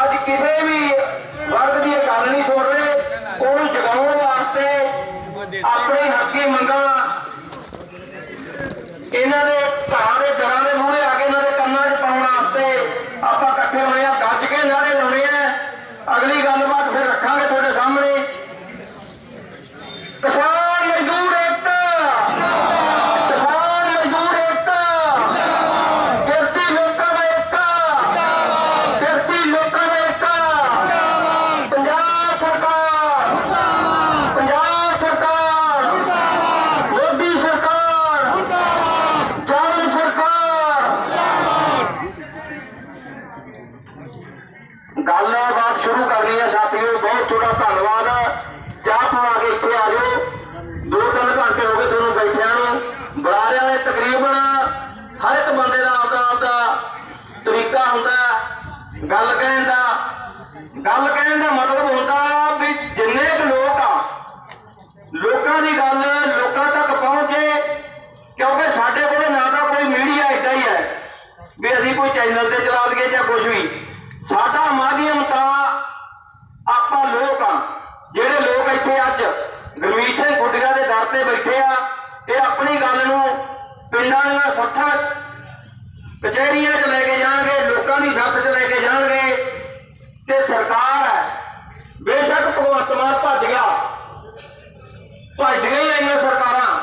ਅੱਜ ਕਿਸੇ ਵੀ ਵਰਗ ਦੀ ਇਹ ਗੱਲ ਨਹੀਂ ਸੁਣ ਰਹੇ। ਉਹਨੂੰ ਜਗਾਉਣ ਵਾਸਤੇ ਆਪਣੇ ਹੱਕੀ ਮੰਗਾਂ, ਇਹਨਾਂ ਦੇ ਘਰਾਂ ਦੇ ਦਰਾਂ ਦੇ ਮੂਹਰੇ ਆ ਕੇ ਇਹਨਾਂ ਦੇ ਕੰਨਾਂ 'ਚ ਪਾਉਣ ਵਾਸਤੇ ਆਪਾਂ ਇਕੱਠੇ ਹੋਏ ਆ ਗੱਜ ਕੇ ਨਾਰੇ ਲਾਉਣੇ ਆ ਅਗਲੀ ਗੱਲਬਾਤ ਫਿਰ ਰੱਖਾਂਗੇ ਤੁਹਾਡੇ ਸਾਹਮਣੇ ਕਿਸਾਨ ਮਜ਼ਦੂਰ ਏਕਤਾ ਕਿਸਾਨ ਮਜ਼ਦੂਰ ਏਕਤਾ ਕਿਰਤੀ ਲੋਕਾਂ ਦਾ ਏਕਤਾ ਕਿਰਤੀ ਲੋਕਾਂ ਦਾ ਏਕਤਾ ਪੰਜਾਬ ਸਰਕਾਰ ਪੰਜਾਬ ਸਰਕਾਰ ਮੋਦੀ ਸਰਕਾਰ ਚਾਵਲ ਸਰਕਾਰ ਗੱਲਬਾਤ ਸ਼ੁਰੂ ਕਰਨੀ ਹੈ ਸਾਥੀਓ ਬਹੁਤ ਤੁਹਾਡਾ ਧੰਨਵਾਦ ਚਾਹ ਪਵਾ ਕੇ ਇੱਥੇ ਆ ਜਾਓ ਦੋ ਤਿੰਨ ਘੰਟੇ ਹੋ ਗਏ ਤੁਹਾਨੂੰ ਬੈਠਿਆਂ ਨੂੰ ਬੁਲਾ ਰਿਹਾ ਹੈ ਤਕਰੀਬਨ ਹਰ ਇੱਕ ਬੰਦੇ ਦਾ ਆਪਦਾ ਆਪਦਾ ਤਰੀਕਾ ਹੁੰਦਾ ਹੈ ਗੱਲ ਕਹਿਣ ਦਾ ਗੱਲ ਕਹਿਣ ਦਾ ਮਤਲਬ ਹੁੰਦਾ ਵੀ ਜਿੰਨੇ ਕੁ ਲੋਕ ਆ ਲੋਕਾਂ ਦੀ ਗੱਲ ਲੋਕਾਂ ਤੱਕ ਪਹੁੰਚੇ, ਕਿਉਂਕਿ ਸਾਡੇ ਕੋਲ ਨਾ ਤਾਂ ਕੋਈ ਮੀਡੀਆ ਏਦਾਂ ਹੀ ਹੈ, ਵੀ ਅਸੀਂ ਕੋਈ ਚੈਨਲ ਤੇ ਚਲਾ ਦਈਏ ਜਾਂ ਕੁਝ ਵੀ। ਸਾਡਾ ਮਾਧਿਅਮ ਤਾਂ ਆਪਾਂ ਲੋਕ ਆ, ਜਿਹੜੇ ਲੋਕ ਇੱਥੇ ਅੱਜ ਗੁਰਮੀਤ ਸਿੰਘ ਗੁੱਡੀਆਂ ਦੇ ਦਰ ਤੇ ਬੈਠੇ ਆ, ਇਹ ਆਪਣੀ ਗੱਲ ਨੂੰ ਪਿੰਡਾਂ ਦੀਆਂ ਸੱਥਾਂ ਕਚਹਿਰੀਆਂ 'ਚ ਲੈ ਕੇ ਜਾਣਗੇ, ਲੋਕਾਂ ਦੀ ਸੱਥ 'ਚ ਲੈ ਕੇ ਜਾਣਗੇ, ਤੇ ਸਰਕਾਰ ਹੈ ਬੇਸ਼ੱਕ ਭਗਵੰਤ ਮਾਨ ਭੱਜ ਗਿਆ ਭੱਜਦੀਆਂ ਹੀ ਆਈਆਂ ਸਰਕਾਰਾਂ।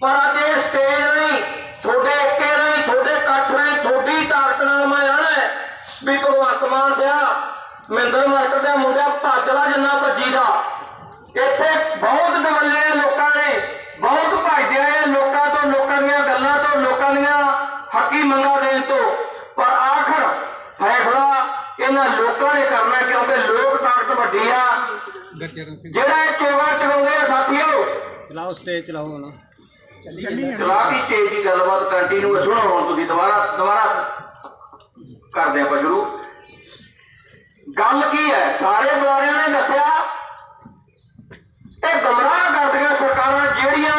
ਪਰ ਅੱਜ ਇਹ ਸਟੇਜ ਨਹੀਂ, ਤੁਹਾਡੇ ਇੱਕੇ ਨਹੀਂ, ਤੁਹਾਡੇ ਇਕੱਠ ਨਹੀਂ, ਤੁਹਾਡੀ ਤਾਕਤ ਨਾਲ ਮੈਂ ਆਣਾ ਹੈ। ਵੀ ਭਗਵੰਤ ਮਾਨ ਸਿਆ, ਮਹਿੰਦਰ ਮਾਸਟਰ ਦਾ ਮੁੰਡਾ ਭਾਜਲਾ ਜਿੰਨਾ ਭੱਜੀ ਦਾ। ਇੱਥੇ ਬਹੁਤ ਦਵੱਲੇ ਲੋਕਾਂ ਨੇ, ਬਹੁਤ ਭੱਜਦੇ ਆਏ ਆ ਲੋਕਾਂ ਤੋਂ ਲੋਕਾਂ ਦੀਆਂ ਗੱਲਾਂ ਤੋਂ ਲੋਕਾਂ ਦੀਆਂ ਹੱਕੀ ਮੰਗਾਂ ਦੇਣ ਤੋਂ ਪਰ ਆਖਰ ਫੈਸਲਾ ਇਹਨਾਂ ਲੋਕਾਂ ਨੇ ਕਰਨਾ ਕਿਉਂਕਿ ਲੋਕ ਤਾਕਤ ਵੱਡੀ ਆ ਗੁਰਚਰਨ ਸਿੰਘ ਜਿਹੜਾ ਇਹ ਚੋਗਾ ਚਲਾਉਂਦੇ ਆ ਸਾਥੀਓ ਚਲਾਓ ਸਟੇਜ ਚਲਾਓ ਹੁਣ। ਚਲਾ ਦੀ ਸਟੇਜ ਦੀ ਗੱਲਬਾਤ ਕੰਟੀਨਿਊ ਸੁਣੋ ਹੁਣ ਤੁਸੀਂ ਦੁਬਾਰਾ ਦੁਬਾਰਾ ਕਰਦੇ ਆਪਾਂ ਸ਼ੁਰੂ। ਗੱਲ ਕੀ ਹੈ? ਸਾਰੇ ਬੁਲਾਰਿਆਂ ਨੇ ਦੱਸਿਆ ਇਹ ਗਮਰਾਹ ਕਰਦੀਆਂ ਸਰਕਾਰਾਂ ਜਿਹੜੀਆਂ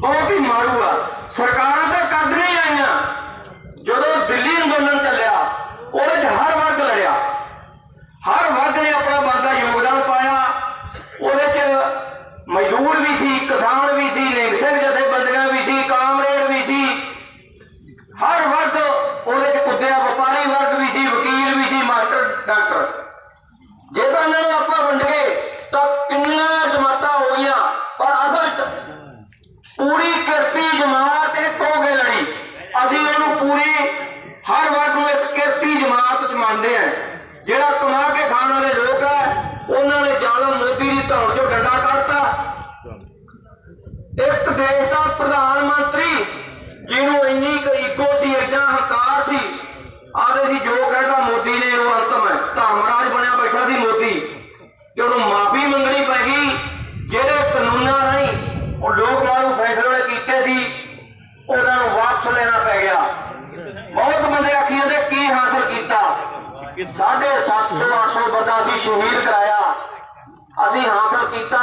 ਬਹੁਤ ਹੀ ਮਾਰੂ ਆ। ਸਰਕਾਰਾਂ ਤਾਂ ਕਰਦੀਆਂ ਹੀ ਆਈਆਂ ਜਦੋਂ ਦਿੱਲੀ ਅੰਦੋਲਨ ਚੱਲਿਆ ਉਹਦੇ 'ਚ ਹਰ ਵਰਗ ਲੜਿਆ ਹਰ ਵਰਗ ਨੇ ਆਪਣਾ ਬਣਦਾ ਯੋਗਦਾਨ ਪਾਇਆ ਉਹਦੇ 'ਚ ਮਜ਼ਦੂਰ ਵੀ ਸੀ, ਕਿਸਾਨ ਵੀ ਸੀ ਨਿਹੰਗ ਸਿੰਘ ਜਥੇਬੰਦੀਆਂ ਵੀ ਸੀ, ਕਾਮਰੇਡ ਵੀ ਸੀ। ਹਰ ਵਰਗ ਉਹਦੇ 'ਚ ਕੁੱਦਿਆ, ਵਪਾਰੀ ਵਰਗ ਵੀ ਸੀ, ਵਕੀਲ ਵੀ ਸੀ, ਮਾਸਟਰ, ਡਾਕਟਰ। ਜੇ ਤਾਂ ਇਹਨਾਂ ਨੂੰ ਆਪਾਂ ਵੰਡ ਤਾਂ ਕਿੰਨੀਆਂ ਜਮਾਤਾਂ ਹੋਈਆਂ ਪਰ ਅਸਲ 'ਚ ਪੂਰੀ ਕਿਰਤੀ ਜਮਾਤ ਇੱਕ ਹੋ ਕੇ ਲੜੀ। ਅਸੀਂ ਉਹਨੂੰ ਪੂਰੀ ਹਰ ਵਰਗ ਨੂੰ ਇੱਕ ਕਿਰਤੀ ਜਮਾਤ ਚ ਮੰਨਦੇ ਆ ਜਿਹੜਾ ਕਮਾ ਕੇ ਖਾਣ ਵਾਲੇ ਲੋਕ ਆ, ਉਹਨਾਂ ਨੇ ਜ਼ਾਲਮ ਮੋਦੀ ਦੀ ਧੌਣ ਚੋਂ ਡੰਡਾ ਇੱਕ ਦੇਸ਼ ਦਾ ਪ੍ਰਧਾਨ ਮੰਤਰੀ, ਜਿਹਨੂੰ ਇੰਨੀ ਕੁ ਸੀ, ਇੰਨਾ ਹੰਕਾਰ ਸੀ ਆਦੇ ਸੀ ਜੋ ਕਹਿੰਦਾ ਮੋਦੀ ਨੇ, ਉਹ ਅੰਤਮ ਹੈ। ਧਰਮਰਾਜ ਬਣਿਆ ਬੈਠਾ ਸੀ ਮੋਦੀ। ਕਿ ਉਹਨੂੰ ਮਾਫੀ ਮੰਗਣੀ ਪੈ ਗਈ, ਜਿਹੜੇ ਕਾਨੂੰਨਾਂ ਰਾਹੀਂ ਉਹ ਲੋਕ ਮਾਰੂ ਫੈਸਲੇ ਕੀਤੇ ਸੀ, ਉਹਨਾਂ ਨੂੰ ਵਾਪਸ ਲੈਣਾ ਪੈ ਗਿਆ। ਬਹੁਤ ਬੰਦੇ ਆਖੀ ਜਾਂਦੇ ਕੀ ਹਾਸਲ ਕੀਤਾ? ਸਾਢੇ 700 800 ਬੰਦਾ ਅਸੀਂ ਸ਼ਹੀਦ ਕਰਾਇਆ। ਅਸੀਂ ਹਾਸਲ ਕੀਤਾ।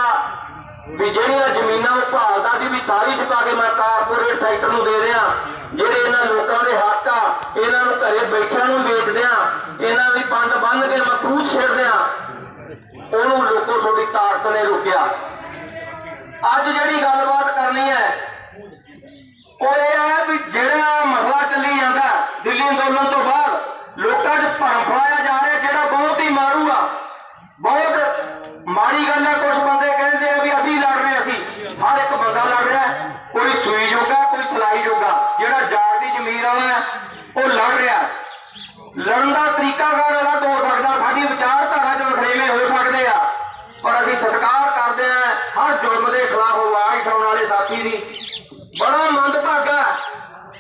ਵੀ ਜਿਹੜੀਆਂ ਜ਼ਮੀਨਾਂ ਉਹ ਭਾਲਦਾ ਸੀ, ਵੀ ਤਾਰੀ ਚੁਕਾ ਕੇ ਮੈਂ ਕਾਰਪੋਰੇਟ ਸੈਕਟਰ ਨੂੰ ਦੇ ਦਿਆਂ ਜਿਹੜੇ ਇਹਨਾਂ ਲੋਕਾਂ ਦੇ ਹੱਕ ਆ, ਇਹਨਾਂ ਨੂੰ ਘਰੇ ਬੈਠਿਆਂ ਨੂੰ ਵੇਚ ਦਿਆਂ ਇਹਨਾਂ ਦੀ ਪੰਡ ਬੰਨ ਕੇ ਮਕਰੂਜ਼ ਛੇੜ ਦਿਆਂ ਉਹਨੂੰ ਲੋਕੋ ਤੁਹਾਡੀ ਤਾਕਤ ਨੇ ਰੋਕਿਆ। ਅੱਜ ਜਿਹੜੀ ਗੱਲਬਾਤ ਕਰਨੀ ਹੈ, ਉਹ ਇਹ ਹੈ ਵੀ ਜਿਹੜਾ ਮਸਲਾ ਚੱਲੀ ਜਾਂਦਾ ਦਿੱਲੀ ਅੰਦੋਲਨ ਤੋਂ ਬਾਅਦ ਲੋਕਾਂ 'ਚ ਭਰਮ ਫਲਾਇਆ ਜਾ ਰਿਹਾ ਜਿਹੜਾ ਬਹੁਤ ਹੀ ਮਾਰੂ ਆ ਬਹੁਤ ਮਾੜੀ ਗੱਲ ਹੈ ਕੁਝ ਬੰਦੇ ਕਹਿੰਦੇ ਆ ਵੀ ਅਸੀਂ ਲੜ ਰਹੇ ਅਸੀਂ ਹਰ ਇੱਕ ਬੰਦਾ ਲੜ ਰਿਹਾ ਹੈ। ਕੋਈ ਸੂਈ ਜੋਗਾ ਕੋਈ ਸਲਾਈ ਜੋਗਾ ਜਿਹੜਾ ਜਾਗ ਦੀ ਜ਼ਮੀਰ ਵਾਲਾ ਹੈ, ਉਹ ਲੜ ਰਿਹਾ ਹੈ। ਲੜਨ ਦਾ ਤਰੀਕਾ ਕਾਰ ਅਲੱਗ ਹੋ ਸਕਦਾ ਸਾਡੀ ਵਿਚਾਰਧਾਰਾ ਚ ਵਖਰੇਵੇਂ ਹੋ ਸਕਦੇ ਆ ਪਰ ਅਸੀਂ ਸਤਿਕਾਰ ਕਰਦੇ ਆ ਹਰ ਜ਼ੁਲਮ ਦੇ ਖਿਲਾਫ ਆਵਾਜ਼ ਉਠਾਉਣ ਵਾਲੇ ਸਾਥੀ ਦੀ ਬੜਾ ਮੰਦਭਾਗਾ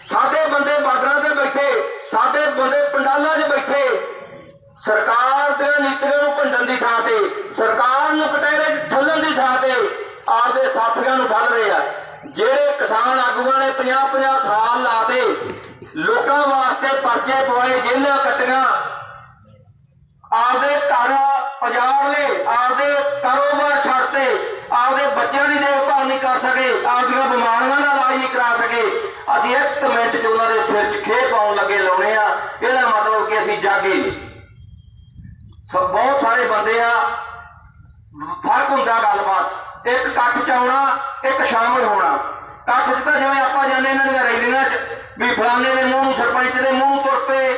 ਸਾਡੇ ਬੰਦੇ ਬਾਰਡਰਾਂ ਤੇ ਬੈਠੇ, ਸਾਡੇ ਬੰਦੇ ਪੰਡਾਲਾਂ 'ਚ ਬੈਠੇ। ਸਰਕਾਰ ਦੇ ਨੀਤੀਆਂ ਨੂੰ ਭੰਡਣ ਦੀ ਥਾਂ ਤੇ, ਸਰਕਾਰ ਨੂੰ ਕਟਹਿਰੇ 'ਚ ਠੱਲਣ ਦੀ ਥਾਂ ਤੇ ਆਪਦੇ ਸਾਥੀਆਂ ਨੂੰ ਠੱਲ ਰਹੇ ਆ। ਜਿਹੜੇ ਕਿਸਾਨ ਆਗੂਆਂ ਨੇ 50-50 ਸਾਲ ਲਾਤੇ ਲੋਕਾਂ ਵਾਸਤੇ ਪਰਚੇ ਪਵਾਏ, ਜੇਲ੍ਹਾਂ ਕੱਟੀਆਂ। ਆਪਦੇ ਘਰ ਉਜਾੜ ਲਏ ਆਪਦੇ ਬੱਚਿਆਂ ਦੀ ਦੇਖਭਾਲ ਨਹੀਂ ਕਰ ਸਕੇ, ਆਪਦੀਆਂ ਬਿਮਾਰੀਆਂ ਦਾ ਇਲਾਜ ਨਹੀਂ ਕਰਾ ਸਕੇ। ਅਸੀਂ ਇੱਕ ਮਿੰਟ 'ਚ ਉਹਨਾਂ ਦੇ ਸਿਰ 'ਚ ਖੇ ਪਾਉਣ ਲੱਗੇ, ਲਾਉਣੇ ਆ। ਇਹਦਾ ਮਤਲਬ ਕਿ ਅਸੀਂ ਜਾਗੇ ਨੇ ਬਹੁਤ ਸਾਰੇ ਬੰਦੇ ਆ, ਫ਼ਰਕ ਹੁੰਦਾ ਗੱਲਬਾਤ। ਇੱਕ ਇਕੱਠ ਚ ਆਉਣਾ, ਇੱਕ ਸ਼ਾਮਲ ਹੋਣਾ। ਕੱਠ ਚ ਤਾਂ ਜਿਵੇਂ ਆਪਾਂ ਜਾਂਦੇ ਇਹਨਾਂ ਦੀਆਂ ਰੈਲੀਆਂ ਚ, ਵੀ ਫਲਾਣੇ ਦੇ ਮੂੰਹ ਨੂੰ ਸਰਪੰਚ ਦੇ ਮੂੰਹ ਨੂੰ ਤੁਰ ਪਏ,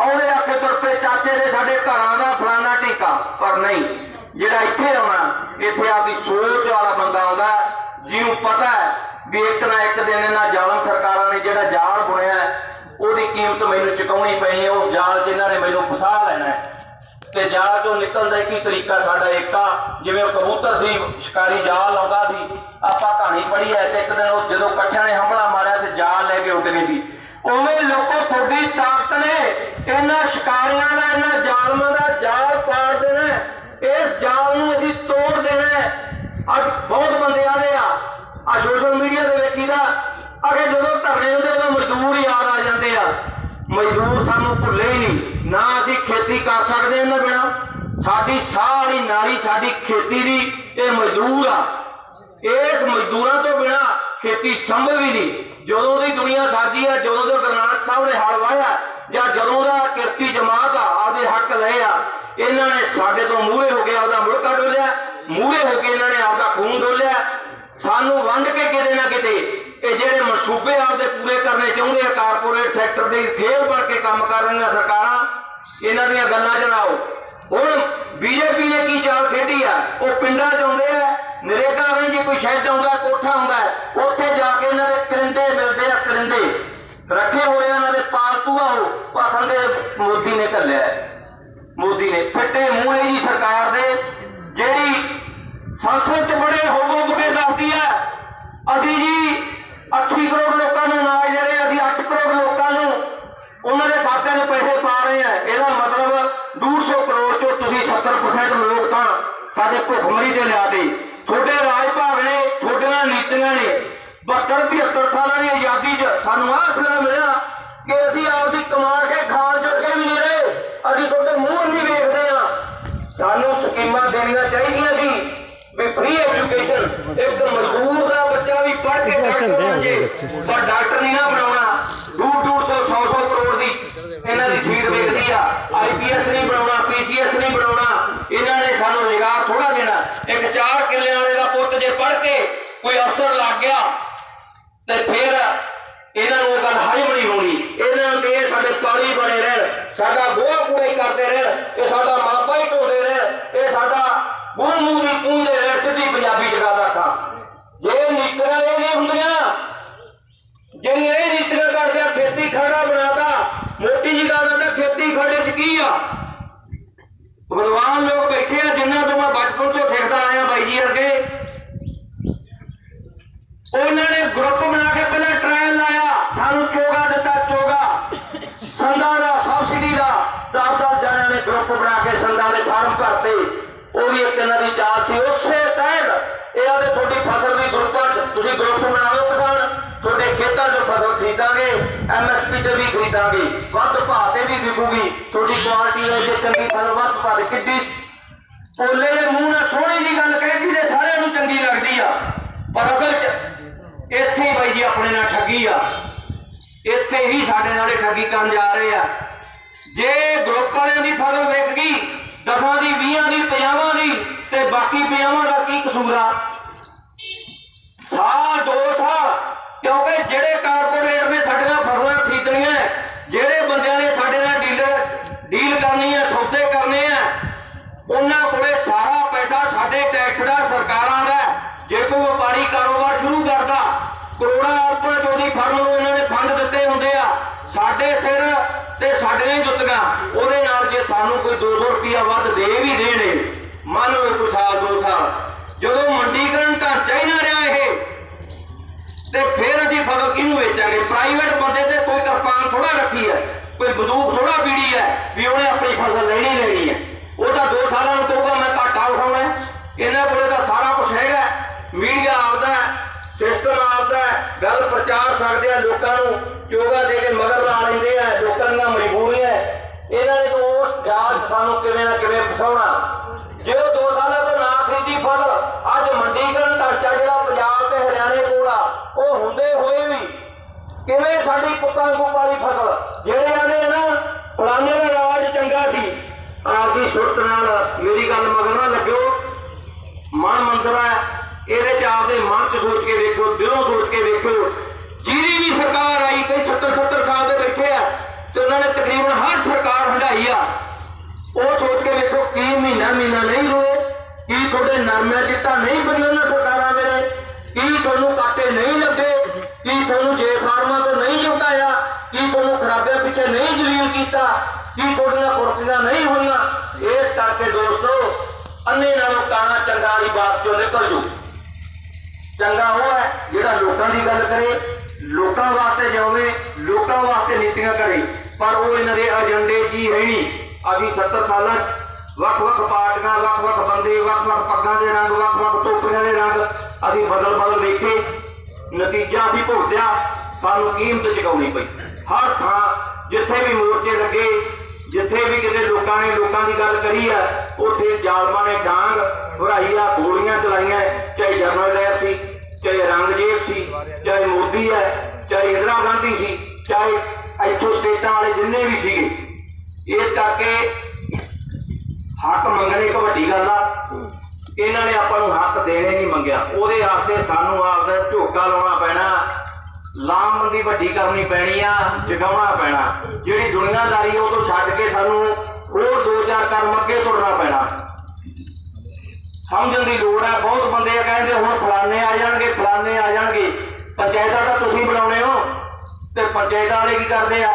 ਉਹਦੇ ਆਖੇ ਤੁਰ ਪਏ, ਚਾਚੇ ਦੇ ਸਾਡੇ ਘਰਾਂ ਦਾ ਫਲਾਣਾ ਟੀਕਾ। ਪਰ ਨਹੀਂ ਜਿਹੜਾ ਇੱਥੇ ਆਉਣਾ, ਇੱਥੇ ਆਪਦੀ ਸੋਚ ਵਾਲਾ ਬੰਦਾ ਆਉਂਦਾ ਜਿਹਨੂੰ ਪਤਾ ਹੈ ਵੀ ਇੱਕ ਨਾ ਇੱਕ ਦਿਨ ਇਹਨਾਂ ਜ਼ਾਲਮ ਸਰਕਾਰਾਂ ਨੇ ਜਿਹੜਾ ਜਾਲ ਬੁਣਿਆ ਉਹਦੀ ਕੀਮਤ ਮੈਨੂੰ ਚੁਕਾਉਣੀ ਪੈਣੀ ਹੈ, ਉਸ ਜਾਲ 'ਚ ਇਹਨਾਂ ਨੇ ਮੈਨੂੰ ਫਸਾ ਲੈਣਾ ਹੈ। ਤੇ ਜਾਲ ਚੋਂ ਨਿਕਲਣ ਦਾ ਤਰੀਕਾ ਸਾਡਾ ਏਕਾ ਜਿਵੇਂ ਉਹ ਕਬੂਤਰ ਸੀ, ਸ਼ਿਕਾਰੀ ਜਾਲ ਲਾਉਂਦਾ ਸੀ, ਆਪਾਂ ਕਹਾਣੀ ਪੜ੍ਹੀ ਐ ਤੇ ਇੱਕ ਦਿਨ ਉਹ ਜਦੋਂ ਇਕੱਠਿਆਂ ਨੇ ਹਮਲਾ ਮਾਰਿਆ ਤੇ ਜਾਲ ਲੈ ਕੇ ਉੱਡ ਗਏ ਸੀ। ਉਵੇਂ ਲੋਕੋ, ਤੁਹਾਡੀ ਤਾਕਤ ਨੇ ਇਹਨਾਂ ਸ਼ਿਕਾਰੀਆਂ ਦਾ, ਇਹਨਾਂ ਜ਼ਾਲਮਾਂ ਦਾ ਜਾਲ ਪਾੜ ਦੇਣਾ ਇਸ ਜਾਲ ਨੂੰ ਅਸੀਂ ਤੋੜ ਦੇਣਾ ਅੱਜ ਬਹੁਤ ਬੰਦੇ ਆਦੇ ਆ। ਆ ਸੋਸ਼ਲ ਮੀਡੀਆ ਦੇ ਵੇਖੀਦਾ ਅਗੇ ਜਦੋਂ ਧਰਨੇ ਹੁੰਦੇ ਉਦੋਂ ਮਜ਼ਦੂਰ ਯਾਦ ਆ ਜਾਂਦੇ ਆ। ਮਜ਼ਦੂਰ ਸਾਨੂੰ ਭੁੱਲੇ ਹੀ ਨਹੀਂ। ਨਾ ਅਸੀਂ ਖੇਤੀ ਕਰ ਸਕਦੇ ਇਹਨਾਂ ਬਿਨਾ। ਸਾਡੀ ਸਾਰੀ ਨਾਰੀ, ਸਾਡੀ ਖੇਤੀ ਦੀ ਇਹ ਮਜ਼ਦੂਰ ਆ। ਇਸ ਮਜ਼ਦੂਰਾਂ ਤੋਂ ਬਿਨਾ ਖੇਤੀ ਸੰਭਵ ਹੀ ਨਹੀਂ। ਜਦੋਂ ਦੀ ਦੁਨੀਆ ਸਾਜੀ ਆ, ਜਦੋਂ ਦੇ ਗੁਰੂ ਨਾਨਕ ਸਾਹਿਬ ਨੇ ਹਲ ਵਾਇਆ ਜਾਂ ਜਦੋਂ ਦਾ ਕਿਰਤੀ ਜਮਾਤ ਆ, ਆਪਦੇ ਹੱਕ ਲਏ ਆ, ਇਹਨਾਂ ਨੇ ਸਾਡੇ ਤੋਂ ਮੂਹਰੇ ਹੋ ਗਿਆ ਉਹਦਾ ਮੁੜਕਾ ਡੋਲਿਆ ਮੂਹਰੇ ਹੋ ਕੇ ਇਹਨਾਂ ਨੇ ਆਪਦਾ ਖੂਨ ਡੋਲਿਆ। ਸਾਨੂੰ ਵੰਡ ਕੇ ਕਿਤੇ ਨਾ ਕਿਤੇ ਇਹ ਜਿਹੜੇ ਮਨਸੂਬੇ ਆਪਦੇ ਪੂਰੇ ਕਰਨੇ ਚਾਹੁੰਦੇ ਆ, ਕਾਰਪੋਰੇਟ ਸੈਕਟਰ ਦੇ ਫੇਲ ਬਣ ਕੇ ਕੰਮ ਕਰ ਰਹੀਆਂ ਸਰਕਾਰਾਂ, ਇਹਨਾਂ ਦੀਆਂ ਗੱਲਾਂ ਜਣਾਓ ਹੁਣ ਬੀਜੇਪੀ ਨੇ ਕੀ ਚਾਲ ਖੇਡੀ ਆ? ਉਹ ਪਿੰਡਾਂ ਚ ਆਉਂਦੇ ਆ ਨਰੇਗਾ ਰਾਹੀਂ ਜੇ, ਕੋਈ ਸ਼ੈੱਡ ਆਉਂਦਾ, ਕੋਠਾ ਆਉਂਦਾ, ਉੱਥੇ ਜਾ ਕੇ ਇਹਨਾਂ ਦੇ ਕਰਿੰਦੇ ਮਿਲਦੇ ਆ, ਕਰਿੰਦੇ। ਰੱਖੇ ਹੋਏ ਆ ਇਹਨਾਂ ਦੇ ਉਹ ਭਾਖਣ ਮੋਦੀ ਨੇ ਘੱਲਿਆ। ਮੋਦੀ ਨੇ ਫਿੱਟੇ ਮੂੰਹ ਹੈ ਜੀ ਸਰਕਾਰ ਦੇ, ਜਿਹੜੀ ਸੰਸਦ ਚ ਬੜੇ ਹੋਮੋ ਕੇ ਦੱਸਦੀ ਹੈ ਅਸੀਂ ਜੀ 80 ਕਰੋੜ ਲੋਕਾਂ ਨੂੰ ਅਨਾਜ ਦੇ ਅਸੀਂ 8 ਕਰੋੜ ਲੋਕਾਂ ਨੂੰ ਉਹਨਾਂ ਦੇ ਖਾਤਿਆਂ 'ਚ ਪੈਸੇ ਪਾ ਰਹੇ ਆ ਇਹਦਾ ਮਤਲਬ 150 ਕਰੋੜ ਚੋਂ ਤੁਸੀਂ 70% ਲੋਕ ਤਾਂ ਸਾਡੇ ਭੁੱਖਮਰੀ ਤੇ। ਲਿਆਦੇ ਤੁਹਾਡੇ ਰਾਜ ਭਾਗ ਨੇ, ਤੁਹਾਡੀਆਂ ਨੀਤੀਆਂ ਨੇ 72 75 ਸਾਲਾਂ ਦੀ ਆਜ਼ਾਦੀ 'ਚ ਸਾਨੂੰ ਆਹ ਸਿਲਾ ਮਿਲਿਆ। ਕਿ ਅਸੀਂ ਆਪਦੀ ਕਮਾ ਕੇ ਖਾਣ ਜੋਗੇ ਵੀ ਨਹੀਂ ਰਹੇ ਅਸੀਂ ਤੁਹਾਡੇ ਮੂੰਹ ਨਹੀਂ ਵੇਖਦੇ ਆ ਸਾਨੂੰ ਸਕੀਮਾਂ ਦੇਣੀਆਂ ਚਾਹੀਦੀਆਂ ਸੀ ਵੀ ਫ੍ਰੀ ਐਜੂਕੇਸ਼ਨ ਇੱਕ ਮਜ਼ਦੂਰ ਦਾ ਬੱਚਾ ਵੀ ਪੜ੍ਹ ਕੇ ਡਾਕਟਰ ਬਣ ਜੇ ਪਰ ਡਾਕਟਰ ਨਹੀਂ ਨਾ ਬਣਾਉਣਾ। ਦੂਰ ਦੂਰ ਤੋਂ 100 100 ਕਰੋੜ ਦੀ ਇਹਨਾਂ ਦੀ ਸੀਟ ਵੇਖਦੀ ਆ। ਆਈਪੀਐਸ ਨਹੀਂ ਬਣਾਉਣਾ ਪੀਸੀਐਸ ਨਹੀਂ ਬਣਾਉਣਾ। ਇਹਨਾਂ ਨੇ ਸਾਨੂੰ ਰੁਜ਼ਗਾਰ ਥੋੜਾ ਦੇਣਾ। ਇੱਕ ਚਾਰ ਕਿੱਲੇ ਵਾਲੇ ਦਾ ਪੁੱਤ ਜੇ ਪੜ੍ਹ ਕੇ ਕੋਈ ਅਫਸਰ ਲੱਗ ਗਿਆ ਤੇ ਫਿਰ ਇਹਨਾਂ ਨੂੰ ਇਹ ਗੱਲ ਹਜਮ ਨਹੀਂ ਹੋਣੀ ਇਹਨਾਂ ਨੂੰ ਕਿ ਇਹ ਸਾਡੇ ਪਾਣੀ ਬਣੇ ਰਹਿਣ ਸਾਡਾ ਗੋਹਾ ਕੂੜਾ ਹੀ ਕਰਦੇ ਰਹਿਣ ਇਹ ਸਾਡਾ ਮਾਪਾ ਹੀ ਢੋਦੇ ਰਹਿਣ ਇਹ ਸਾਡਾ ਮੂੰਹ ਮੂੰਹ ਦੀ ਪੂੰਦੇ ਰਹਿਣ ਸਿੱਧੀ ਪੰਜਾਬੀ ਜਗਾ ਰੱਖਾਂ ਜੇ ਨੀਤੀਆਂ ਇਹ ਨਹੀਂ ਹੁੰਦੀਆਂ ਜਿਹੜੀ ਇਹ ਨੀਤੀਆਂ ਕਰਦੇ ਆ, ਖੇਤੀ ਖੜਾ ਬਣਾਤਾ। ਮੋਟੀ ਜੀ ਗੱਲ ਆ ਖੇਤੀ ਖੜੇ ਚ ਕੀ ਆ? ਵਿਦਵਾਨ ਲੋਕ ਬੈਠੇ ਆ ਜਿਨ੍ਹਾਂ ਤੋਂ ਮੈਂ ਬਚਪਨ ਤੋਂ ਸਿੱਖਦਾ ਆਇਆ ਬਾਈ ਜੀ ਅੱਗੇ। ਉਹਨਾਂ ਨੇ ਗਰੁੱਪ ਬਣਾ ਕੇ ਪਹਿਲਾਂ ਟ੍ਰਾਇਲ ਲਾਇਆ। ਸਾਨੂੰ ਚੋਗਾ ਦਿੱਤਾ, ਚੋਗਾ। ਸੰਦਾਂ ਦਾ ਸਬਸਿਡੀ ਦਾ। ਦਸ ਦਸ ਜਣਿਆਂ ਨੇ ਗਰੁੱਪ ਬਣਾ ਕੇ ਸੰਦਾਂ ਦੇ ਫਾਰਮ ਭਰਤੇ ਉਹ ਵੀ ਇੱਕ ਇਹਨਾਂ ਦੀ ਚਾਲ ਸੀ। ਉਸੇ ਤਹਿਤ ਇਹ ਆਦੇ ਤੁਹਾਡੀ ਫਸਲ ਵੀ ਗਰੁੱਪਾਂ 'ਚ, ਤੁਸੀਂ ਗਰੁੱਪ ਬਣਾ ਲਓ ਕਿਸਾਨ। ਤੁਹਾਡੇ ਖੇਤਾਂ 'ਚੋਂ ਫਸਲ ਖਰੀਦਾਂਗੇ ਐਮਐਸਪੀ ਤੇ ਵੀ ਖਰੀਦਾਂਗੇ, ਵੱਧ ਭਾਅ ਤੇ ਵੀ ਵਿਕੂਗੀ। ਤੁਹਾਡੀ ਕੁਆਲਿਟੀ ਦੇ ਵਿੱਚ ਚੰਗੀ ਫਸਲ ਵੱਧ ਭਾਅ ਤੇ ਕਿੱਡੀ ਓਲੇ ਦੇ ਮੂੰਹ ਨਾਲ ਸੋਹਣੀ ਜੀ ਗੱਲ ਕਹਿਦੀ ਤੇ ਸਾਰਿਆਂ ਨੂੰ ਚੰਗੀ ਲੱਗਦੀ ਆ। ਪਰ ਅਸਲ 'ਚ ਇੱਥੇ ਹੀ ਬਾਈ ਜੀ ਆਪਣੇ ਨਾਲ ਠੱਗੀ ਆ। ਇੱਥੇ ਹੀ ਸਾਡੇ ਨਾਲ ਠੱਗੀ ਕਰਨ ਜਾ ਰਹੇ ਆ। ਜੇ ਗਰੁੱਪ ਵਾਲਿਆਂ ਦੀ ਫਸਲ ਵਿਕ ਗਈ, ਦਸਾਂ ਦੀ 20 ਦੀ 50 ਦੀ ਤੇ ਬਾਕੀ 50 ਦਾ ਕੀ ਕਸੂਰ ਆ? ਸਾਲ, ਦੋ ਸਾਲ ਕਿਉਂਕਿ ਜਿਹੜੇ ਕਾਰਪੋਰੇਟ ਨੇ ਸਾਡੀਆਂ ਫਸਲਾਂ ਖਰੀਦਣੀਆਂ ਜਿਹੜੇ ਬੰਦਿਆਂ ਨੇ ਸਾਡੇ ਨਾਲ ਡੀਲਰ ਡੀਲ ਕਰਨੀ ਹੈ, ਸੌਦੇ ਕਰਨੇ ਆ ਉਹਨਾਂ ਕੋਲੇ ਸਾਰਾ ਪੈਸਾ ਸਾਡੇ ਟੈਕਸ ਦਾ, ਸਰਕਾਰਾਂ ਦਾ ਜੇ ਕੋਈ ਵਪਾਰੀ ਕਾਰੋਬਾਰ ਸ਼ੁਰੂ ਕਰਦਾ, ਕਰੋੜਾਂ ਅਰਬਾਂ ਚੋਂ ਦੀ ਫਰਮ ਨੂੰ ਇਹਨਾਂ ਨੇ ਫੰਡ ਦਿੱਤੇ ਹੁੰਦੇ ਆ, ਸਾਡੇ ਸਿਰ ਤੇ ਸਾਡੀਆਂ ਨਹੀਂ ਜੁੱਤੀਆਂ, ਉਹਦੇ ਨਾਲ ਜੇ ਸਾਨੂੰ ਕੋਈ 200 ਰੁਪਿਆ ਵੱਧ ਦੇ ਵੀ ਦੇਣੇ ਮੰਨ ਲਓ ਕੋਈ ਸਾਲ, ਦੋ ਸਾਲ, ਜਦੋਂ ਮੰਡੀਕਰਨ ਢਾਂਚਾ ਹੀ ਨਾ ਰਿਹਾ ਇਹ ਤੇ ਫਿਰ ਅਸੀਂ ਫਸਲ ਕਿਹਨੂੰ ਪ੍ਰਾਈਵੇਟ ਬੰਦੇ ਤੇ ਕੋਈ ਕਿਰਪਾਨ ਥੋੜਾ ਰੱਖੀ ਹੈ, ਕੋਈ ਬੰਦੂਕ ਥੋੜਾ ਪੀੜੀ ਹੈ ਵੀ ਉਹਨੇ ਆਪਣੀ ਫਸਲ ਲੈਣੀ ਲੈਣੀ ਹੈ। ਉਹ ਤਾਂ 2 ਸਾਲਾਂ ਨੂੰ ਕਹੂਗਾ, ਮੈਂ ਘਾਟਾ ਉਠਾਉਣਾ ਇਹਨਾਂ ਕੋਲੇ ਤਾਂ ਸਾਰਾ ਕੁਝ ਹੈਗਾ ਮੀਡੀਆ ਆਪਦਾ ਸਿਸਟਮ ਆਪਦਾ ਗੱਲ ਪ੍ਰਚਾਰ ਸਕਦੇ ਆ ਲੋਕਾਂ ਨੂੰ ਚੋਗਾ ਦੇ ਕੇ ਮਗਰ ਲਾ ਲੈਂਦੇ ਆ, ਲੋਕਾਂ ਦੀਆਂ ਮਜਬੂਰੀਆਂ ਹੈ। ਇਹਨਾਂ ਨੇ ਤਾਂ ਉਸ ਜਾਲ ਸਾਨੂੰ ਕਿਵੇਂ ਨਾ ਕਿਵੇਂ ਫਸਾਉਣਾ। ਜੇ ਉਹ 2 ਸਾਲਾਂ ਤੋਂ ਨਾ ਖਰੀਦੀ ਫਸਲ, ਅੱਜ ਮੰਡੀਕਰਨ ਢਾਂਚਾ ਜਿਹੜਾ ਪੰਜਾਬ ਤੇ ਹਰਿਆਣੇ ਕੋਲ ਆ, ਉਹ ਹੁੰਦੇ ਹੋਏ ਕਿਵੇਂ ਸਾਡੀ ਪੁੱਤਾਂ ਨੂੰ ਵਾਲੀ ਫਸਲ? ਜਿਹੜੇ ਆਨੇ ਨਾ, ਫਲਾਣੇ ਦਾ ਦੀ ਸੁਰਤ ਨਾਲ ਮੇਰੀ ਗੱਲ ਮਗਰ ਨਾ ਲੱਗਿਓ। ਮਨ ਮੰਤਰ ਇਹਦੇ ਚ ਆਪਦੇ ਮਨ ਚ ਸੋਚ ਕੇ ਵੇਖੋ, ਦਿਲੋਂ ਸੋਚ ਕੇ ਵੇਖੋ। ਜਿਹਦੀ ਵੀ ਸਰਕਾਰ ਆਈ, ਕਈ 70 70 ਸਾਲ ਦੇ ਬੈਠੇ ਆ, ਤੇ ਉਹਨਾਂ ਨੇ ਤਕਰੀਬਨ ਹਰ ਸਰਕਾਰ ਹੰਡਾਈ ਆ। ਉਹ ਸੋਚ ਕੇ ਵੇਖੋ ਕੀ ਮਹੀਨਾ ਮਹੀਨਾ ਨਹੀਂ ਰੋਏ, ਕੀ ਤੁਹਾਡੇ ਨਰਮਿਆਂ ਚਿੱਟਾ ਨਹੀਂ ਬਣੀਆਂ ਉਹਨਾਂ ਸਰਕਾਰਾਂ ਵੇਲੇ, ਕੀ ਤੁਹਾਨੂੰ ਕਾਟੇ ਨਹੀਂ ਲੱਗੇ ਕੀ ਤੁਹਾਨੂੰ ਜੇ ਫਾਰਮਾਂ ਤੋਂ ਨਹੀਂ ਝੁਕਾਇਆ ਕੀ ਤੁਹਾਨੂੰ ਖਰਾਬਿਆਂ ਪਿੱਛੇ ਨਹੀਂ ਜਲੀਲ ਕੀਤਾ, ਕੀ ਤੁਹਾਡੀਆਂ ਕੁਰਸੀਆਂ ਨਹੀਂ ਹੋਈਆਂ, ਇਸ ਕਰਕੇ ਦੋਸਤੋ, ਅੰਨੇ ਨਾਲੋਂ ਕਾਣਾ ਚੰਗਾ ਵਾਲੀ ਬਾਤ ਚੋਂ ਨਿਕਲ ਜੂ। ਚੰਗਾ ਉਹ ਹੈ ਜਿਹੜਾ ਲੋਕਾਂ ਦੀ ਗੱਲ ਕਰੇ, ਲੋਕਾਂ ਵਾਸਤੇ ਜਾਵੇ, ਲੋਕਾਂ ਵਾਸਤੇ ਨੀਤੀਆਂ ਕਰੇ, ਪਰ ਉਹ ਇਹਨਾਂ ਦੇ ਏਜੰਡੇ 'ਚ ਹੀ ਹੈ ਅਸੀਂ 70 ਸਾਲਾਂ ਵੱਖ-ਵੱਖ ਪਾਰਟੀਆਂ, ਵੱਖ-ਵੱਖ ਬੰਦੇ, ਵੱਖ-ਵੱਖ ਪੱਗਾਂ ਦੇ ਰੰਗ, ਵੱਖ-ਵੱਖ ਟੋਪੀਆਂ ਦੇ ਰੰਗ ਅਸੀਂ ਬਦਲ-ਬਦਲ ਵੇਖੇ, ਨਤੀਜਾ ਅਸੀਂ ਭੁਗਤਿਆ, ਸਾਨੂੰ ਕੀਮਤ ਚੁਕਾਉਣੀ ਪਈ। ਹਰ ਥਾਂ ਜਿੱਥੇ ਵੀ ਮੋਰਚੇ ਲੱਗੇ, ਜਿੱਥੇ ਵੀ ਕਿਤੇ ਲੋਕਾਂ ਨੇ ਲੋਕਾਂ ਦੀ ਗੱਲ ਕਰੀ ਆ, ਉੱਥੇ ਜ਼ਾਲਮਾਂ ਨੇ ਡਾਂਗ ਭਰਾਈ ਆ, ਗੋਲੀਆਂ ਚਲਾਈਆਂ, ਚਾਹੇ ਜਰਨਲ ਡਾਇਰ ਸੀ, ਚਾਹੇ ਰੰਗਜੀਤ ਸੀ, ਚਾਹੇ ਮੋਦੀ ਹੈ ਚਾਹੇ ਇੰਦਰਾ ਗਾਂਧੀ ਸੀ, ਚਾਹੇ ਇੱਥੋਂ ਸਟੇਟਾਂ ਵਾਲੇ ਜਿੰਨੇ ਵੀ ਸੀਗੇ। ਇਸ ਕਰਕੇ ਹੱਕ ਮੰਗਣੇ ਇੱਕ ਵੱਡੀ ਗੱਲ ਆ। ਇਹਨਾਂ ਨੇ ਆਪਾਂ ਨੂੰ ਹੱਕ ਦੇਣੇ ਨਹੀਂ ਮੰਗਿਆ। ਉਹਦੇ ਵਾਸਤੇ ਸਾਨੂੰ ਆਪਦਾ ਝੋਕਾ ਲਾਉਣਾ ਪੈਣਾ। ਲਾਮਬੰਦੀ ਵੱਡੀ ਕਰਨੀ ਪੈਣੀ ਆ, ਜਗਾਉਣਾ ਪੈਣਾ। ਜਿਹੜੀ ਦੁਨੀਆਦਾਰੀ ਉਹ ਤੋਂ ਛੱਡ ਕੇ ਸਾਨੂੰ ਹੋਰ ਦੋ ਚਾਰ ਕਰਮ ਅੱਗੇ ਤੁਰਨਾ ਪੈਣਾ। ਸਮਝਣ ਦੀ ਲੋੜ ਹੈ ਬਹੁਤ ਬੰਦੇ ਕਹਿੰਦੇ, ਹੁਣ ਫਲਾਣੇ ਆ ਜਾਣਗੇ, ਫਲਾਣੇ ਆ ਜਾਣਗੇ। ਪੰਚਾਇਤਾਂ ਤਾਂ ਤੁਸੀਂ ਬਣਾਉਣੇ ਹੋ। ਤੇ ਪੰਚਾਇਤਾਂ ਵਾਲੇ ਕੀ ਕਰਦੇ ਆ?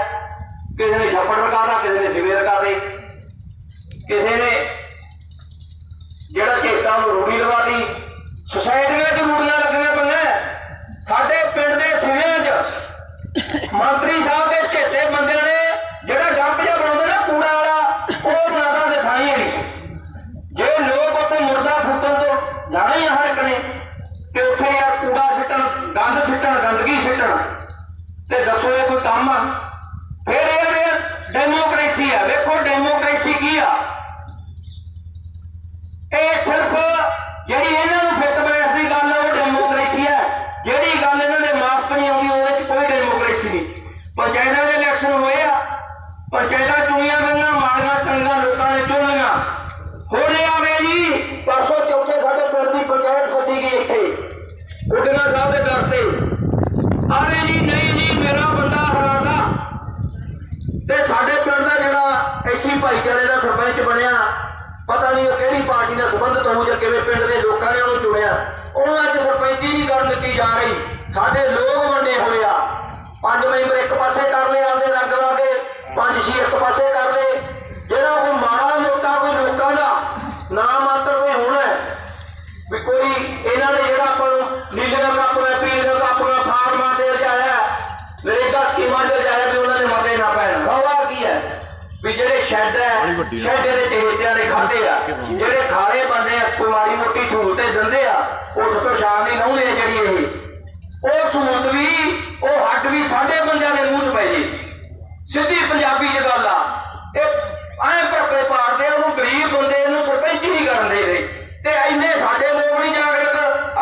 ਕਿਸੇ ਨੇ ਛੱਪੜ ਰਕਾਦਾ ਕਿਸੇ ਨੇ ਸਿਵੇ ਰਕਾਦੇ ਕਿਸੇ ਨੇ ਜਿਹੜਾ ਚੇਤਾ ਨੂੰ ਰੂੜੀ ਲਵਾਦੀ ਸੁਸਾਇਟੀਆਂ ਵਿੱਚ ਰੂੜੀਆਂ ਲੱਗੀਆਂ ਇਹ ਕੋਈ ਕੰਮ ਆ ਫਿਰ ਇਹ ਇਹ ਡੈਮੋਕ੍ਰੇਸੀ ਆ ਵੇਖੋ ਡੈਮੋਕ੍ਰੇਸੀ ਕੀ ਆ ਇਹ ਸਿਰਫ ਜਿਹੜੀ ਇਹਨਾਂ ਨੂੰ ਫਿੱਟ ਬੈਠ ਦੀ ਗੱਲ ਆ ਉਹ ਡੈਮੋਕ੍ਰੇਸੀ ਹੈ ਜਿਹੜੀ ਗੱਲ ਇਹਨਾਂ ਦੇ ਮਾਫ ਨਹੀਂ ਆਉਂਦੀ ਉਹਦੇ 'ਚ ਕੋਈ ਡੈਮੋਕ੍ਰੇਸੀ ਨਹੀਂ ਪੰਚਾਇਤਾਂ ਦੇ ਇਲੈਕਸ਼ਨ ਹੋਏ ਆ ਪੰਚਾਇਤਾਂ ਚੁਣੀਆਂ ਗਈਆਂ ਮਾੜੀਆਂ ਚੰਗੀਆਂ ਲੋਕਾਂ ਨੇ ਚੁਣ ਲਈਆਂ ਹੁਣ ਇਹ ਆ ਗਏ ਜੀ ਪਰਸੋਂ ਚੌਥੇ ਸਾਡੇ ਪਿੰਡ ਦੀ ਪੰਚਾਇਤ ਸੱਦੀ ਗਈ ਇੱਥੇ ਉਡਨਾ ਸਾਹਿਬ ਦੇ ਦਰ ਤੇ ਆਰੇ ਜੀ ਨਹੀਂ ਜੀ ਮੇਰਾ ਬੰਦਾ ਹਰਾਦਾ ਤੇ ਸਾਡੇ ਪਿੰਡ ਦਾ ਜਿਹੜਾ ਐਸੀ ਭਾਈਚਾਰੇ ਦਾ ਸਰਪੰਚ ਬਣਿਆ ਪਤਾ ਨਹੀਂ ਉਹ ਕਿਹੜੀ ਪਾਰਟੀ ਨਾਲ ਸੰਬੰਧਿਤ ਹੋਊ ਜਾਂ ਕਿਵੇਂ ਪਿੰਡ ਦੇ ਲੋਕਾਂ ਨੇ ਉਹਨੂੰ ਚੁਣਿਆ। ਉਹਨੂੰ ਅੱਜ ਸਰਪੰਚੀ ਨਹੀਂ ਕਰਨ ਦਿੱਤੀ ਜਾ ਰਹੀ। ਸਾਡੇ ਲੋਕ ਵੰਡੇ ਹੋਏ ਆ। ਪੰਜ ਮੈਂਬਰ ਇੱਕ ਪਾਸੇ ਕਰ ਲਏ ਆਪਦੇ ਰੰਗ ਲਾ ਕੇ, ਪੰਜ ਛੇ ਇੱਕ ਪਾਸੇ ਕਰ ਲਏ। ਜਿਹੜਾ ਕੋਈ ਮਾੜਾ ਮੋਟਾ ਕੋਈ ਲੋਕਾਂ ਦਾ ਨਾ ਮਾਤਰ ਕੋਈ ਹੋਣਾ ਵੀ ਕੋਈ ਇਹਨਾਂ ਨੇ ਜਿਹੜਾ ਆਪਾਂ ਨੂੰ ਨੀਲੇ ਦਾ ਕੱਪ ਹੈ ਪੀਲੇ ਦਾ ਕੱਪ ਹੈ ਫਾਰਮਾਂ ਦੇ ਜਾਇਆ ਨਰੇਗਾ ਸਕੀਮਾਂ ਦੇ ਜਾਇਆ ਵੀ ਉਹਨਾਂ ਨੇ ਮਤੇ ਨਾ ਪੈਣ ਰੌਲਾ ਕੀ ਹੈ ਵੀ ਜਿਹੜੇ ਸ਼ੈੱਡ ਹੈ ਸ਼ੈੱਡ ਦੇ ਚਹੇਤਿਆਂ ਨੇ ਖਾਦੇ ਆ। ਜਿਹੜੇ ਖਾਲੇ ਬੰਦੇ ਆ ਕੋਈ ਮਾੜੀ ਮੋਟੀ ਸਹੂਲਤ ਦਿੰਦੇ ਆ ਉਹ ਤੋਂ ਸ਼ਾਮ ਨਹੀਂ ਲਾਉਂਦੇ ਜਿਹੜੀ ਇਹ। ਉਹ ਸਹੂਲਤ ਵੀ ਉਹ ਹੱਡ ਵੀ ਸਾਡੇ ਬੰਦਿਆਂ ਦੇ ਮੂੰਹ 'ਚ ਪੈ ਜੇ। ਸਿੱਧੀ ਪੰਜਾਬੀ 'ਚ ਗੱਲ ਆ। ਇਹ ਐਂ ਭਰਪੇ ਪਾੜਦੇ ਉਹਨੂੰ ਗਰੀਬ ਬੰਦੇ ਨੂੰ ਸਰਪੰਚ ਨਹੀਂ ਕਰਨ ਦੇ ਰਹੇ। ਤੇ ਇੰਨੇ ਸਾਡੇ ਲੋਕ ਨਹੀਂ ਜਾਗਰਤ।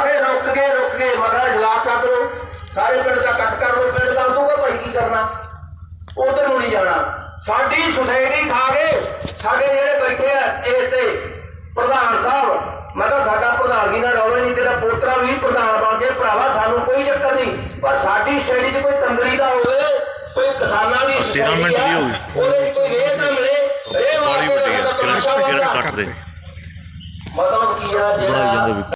ਅਰੇ ਰੁਕ ਗਏ ਰੁਕ ਗਏ ਮਗਰ ਜਲਾਸ ਸਾਧੋ ਸਾਰੇ ਪਿੰਡ ਦਾ ਇਕੱਠ ਕਰ ਲੋ ਪਿੰਡ ਦਾ ਦੂਗਾ ਭਾਈ ਕੀ ਕਰਨਾ? ਉਧਰ ਨੂੰ ਨਹੀਂ ਜਾਣਾ। ਸਾਡੀ ਸੁਸਾਇਟੀ ਖਾ ਗਏ ਸਾਡੇ ਜਿਹੜੇ ਬੈਠੇ ਆ ਇਹ ਤੇ ਪ੍ਰਧਾਨ ਸਾਹਿਬ ਮੈਂ ਤਾਂ ਸਾਡਾ ਪ੍ਰਧਾਨਗੀ ਨਾਲ ਰੌਲਾ ਨਹੀਂ ਤੇਰਾ ਪੋਤਰਾ ਵੀ ਪ੍ਰਧਾਨ ਬਣ ਜੇ ਭਰਾਵਾ ਸਾਨੂੰ ਕੋਈ ਚੱਕਰ ਨਹੀਂ ਪਰ ਸਾਡੀ ਸ਼ੈਲੀ 'ਚ ਕੋਈ ਤੰਦਰੀ ਦਾ ਹੋਵੇ ਕੋਈ ਕਿਸਾਨਾਂ ਦੀ ਤੇਰਾਂ ਮਿੰਟ ਦੀ ਹੋ ਗਈ। ਉਹਦੇ 'ਚ ਕੋਈ ਰੇਹ ਨਾ ਮਿਲੇ ਰੇਹ ਵਾਸਤੇ ਵੱਡੀ ਤਾਂ ਕਿਰਨ। ਕੱਟ ਦੇ ਮਤਲਬ ਕੀ ਆ ਜਿਹੜਾ